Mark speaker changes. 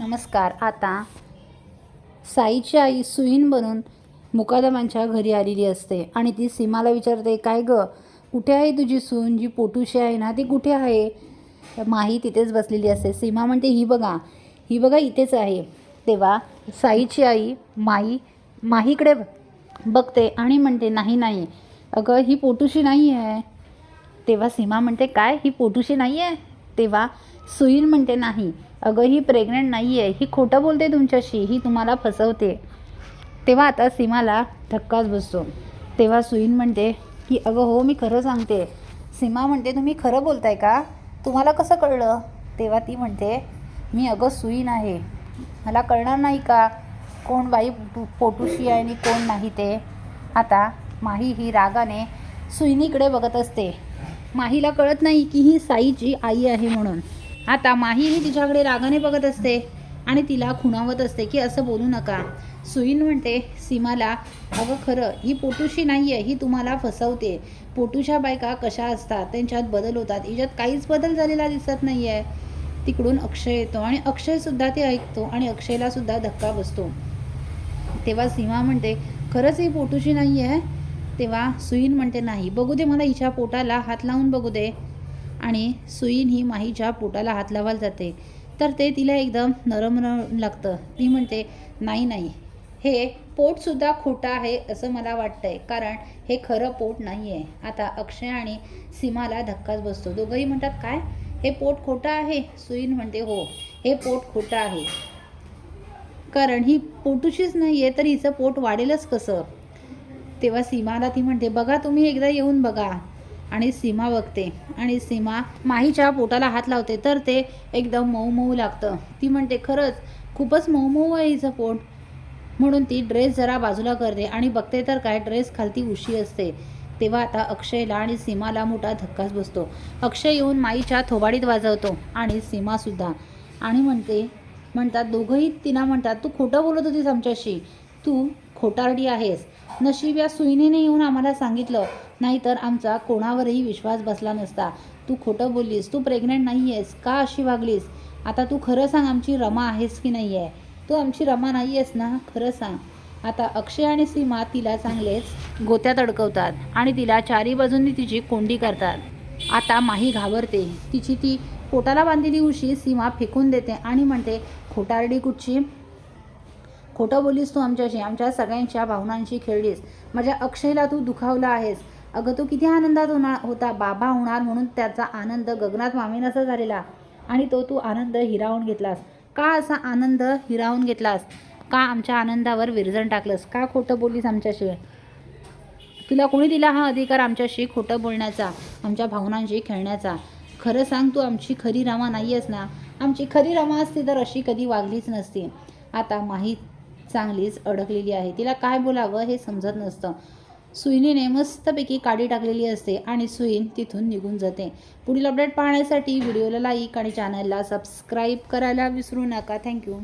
Speaker 1: नमस्कार. आता साईची आई सुईन बनून मुकादमांच्या घरी आलेली असते आणि ती सीमाला विचारते काय गं? कुठे आहे तुझी सून? जी पोटूशी आहे ना ती कुठे आहे? माही तिथेच बसलेली असते. सीमा म्हणते ही बघा ही बघा इथेच आहे. तेव्हा साईची आई माई माहीकडे बघते आणि म्हणते नाही नाही. अगं ही पोटूशी नाही आहे. तेव्हा सीमा म्हणते काय? ही पोटूशी नाही आहे? तेव्हा सुईन म्हणते नाही अगं ही प्रेग्नंट नाही आहे ही खोटं बोलते तुमच्याशी. ही तुम्हाला फसवते. तेव्हा आता सीमाला धक्काच बसतो. तेव्हा सुईन म्हणते की अगं हो मी खरं सांगते. सीमा म्हणते तुम्ही खरं बोलताय का? तुम्हाला कसं कळलं? तेव्हा ती म्हणते मी अगं सुईन आहे. मला कळणार नाही का कोण बाई पो- पोटूशी आहे आणि कोण नाही ते? आता माही ही रागाने सुईनीकडे बघत असते. माहीला कळत नाही की ही साईची आई आहे म्हणून. आता माही ही तिच्याकडे रागाने बघत असते आणि तिला खुणावत असते की असं बोलू नका. सुईन म्हणते सीमाला अगं खरं ही पोटूशी नाही आहे ही तुम्हाला फसवते. पोटूशा बायका कशा असतात? त्यांच्यात बदल होतात. हिच्यात काहीच बदल झालेला दिसत नाही आहे तिकडून अक्षय येतो आणि अक्षयसुद्धा ते ऐकतो आणि अक्षयला सुद्धा धक्का बसतो. तेव्हा सीमा म्हणते खरंच ही पोटूशी नाही आहे तेव्हा सुईन म्हणते नाही बघू दे मला हिच्या पोटाला हात लावून बघू दे. आणि सुईन ही माहीच्या पोटाला हात लावायला जाते. तर ते तिला एकदम नरम नरम लागतं. ती म्हणते नाही नाही हे पोटसुद्धा खोटं आहे असं मला वाटतंय. कारण हे खरं पोट नाही आहे आता अक्षय आणि सीमाला धक्काच बसतो. दोघंही म्हणतात काय? हे पोट खोटं आहे? सुईन म्हणते हो हे पोट खोटं आहे. कारण ही पोटूशीच नाही आहे तर हिचं पोट वाढेलच कसं? तेव्हा सीमाला ती म्हणते बघा तुम्ही एकदा येऊन बघा. आणि सीमा बघते. आणि सीमा माहीच्या पोटाला हात लावते. तर ते एकदम मऊ मऊ लागतं. ती म्हणते खरंच खूपच मऊ मऊ आहे हिचं पोट. म्हणून ती ड्रेस जरा बाजूला करते. आणि बघते तर काय ड्रेस खालती उशी असते. तेव्हा आता अक्षयला आणि सीमाला मोठा धक्काच बसतो. अक्षय येऊन माईच्या थोबाडीत वाजवतो. आणि सीमासुद्धा आणि म्हणते म्हणतात दोघंही तिला म्हणतात तू खोटं बोलत होतीस आमच्याशी. तू खोटारडी आहेस. नशीब या सुईनेने येऊन आम्हाला सांगितलं नाहीतर आमचा कोणावरही विश्वास बसला नसता. तू खोटं बोललीस तू प्रेग्नंट नाही आहेस का अशी वागलीस? आता तू खरं सांग आमची रमा आहेस की नाही आहे तू आमची रमा नाही आहेस ना खरं सांग. आता अक्षय आणि सीमा तिला चांगलेच गोत्यात अडकवतात आणि तिला चारी बाजूंनी तिची कोंडी करतात. आता माही घाबरते. तिची ती पोटाला बांधलेली उशी सीमा फेकून देते आणि म्हणते खोटारडी कुठची? खोटं बोलीस तू आमच्याशी आमच्या सगळ्यांच्या भावनांशी खेळलीस. माझ्या अक्षयला तू दुखावला आहेस. अगं तो किती आनंदात होणार होता. बाबा होणार म्हणून त्याचा आनंद गगनात मामेनासा झालेला. आणि तो तू आनंद हिरावून घेतलास. का असा आनंद हिरावून घेतलास? का आमच्या आनंदावर विरजण टाकलंस? का खोटं बोललीस आमच्याशी तुला कोणी दिला हा अधिकार आमच्याशी खोटं बोलण्याचा आमच्या भावनांशी खेळण्याचा? खरं सांग तू आमची खरी रमा नाही आहेस ना? आमची खरी रमा असती तर अशी कधी वागलीच नसती. आता माहीत चांगलीच अडकलेली आहे. तिला काय बोलावं हे समजत नसतं. सुईनीने मस्तपैकी काडी टाकलेली असते आणि सुईन तिथून निघून जाते. पुढील अपडेट पाहण्यासाठी व्हिडिओला लाईक आणि चॅनलला सबस्क्राईब करायला विसरू नका. थँक्यू